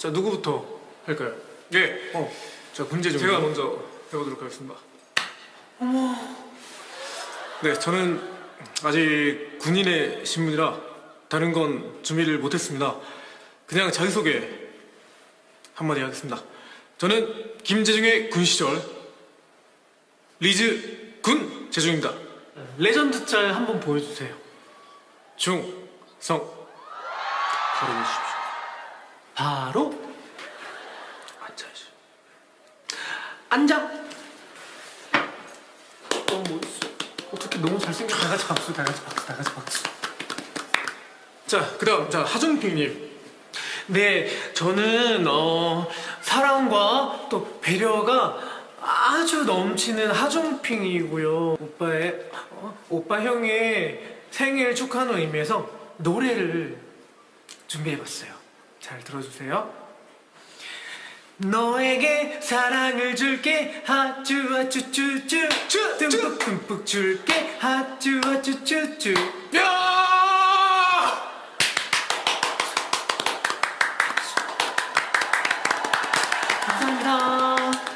자 누구부터 할까요? 네, 어, 자 군재중. 제가 먼저 해보도록 하겠습니다. 네, 저는 아직 군인의 신분이라 다른 건 준비를 못했습니다. 그냥 자기소개 한마디 하겠습니다. 저는 김재중의 군 시절 리즈 군 재중입니다. 레전드 짤 한번 보여주세요. 중 성 바로 보십시오. 바로 앉아야죠. 앉아. 어, 뭐, 어떻게 너무 잘생겼. 다 같이 박수, 다 같이 박수, 다 같이 박수. 자, 그다음 자 하준핑님. 네, 저는 어, 사랑과 또 배려가 아주 넘치는 하종핑이고요. 오빠의 어, 오빠 형의 생일 축하하는 의미에서 노래를 준비해봤어요. 잘 들어주세요. 너에게 사랑을 줄게. 하쭈 하쭈. 쭈쭈. 듬뿍 듬뿍 줄게. 하쭈 하쭈 쭈쭈. 야!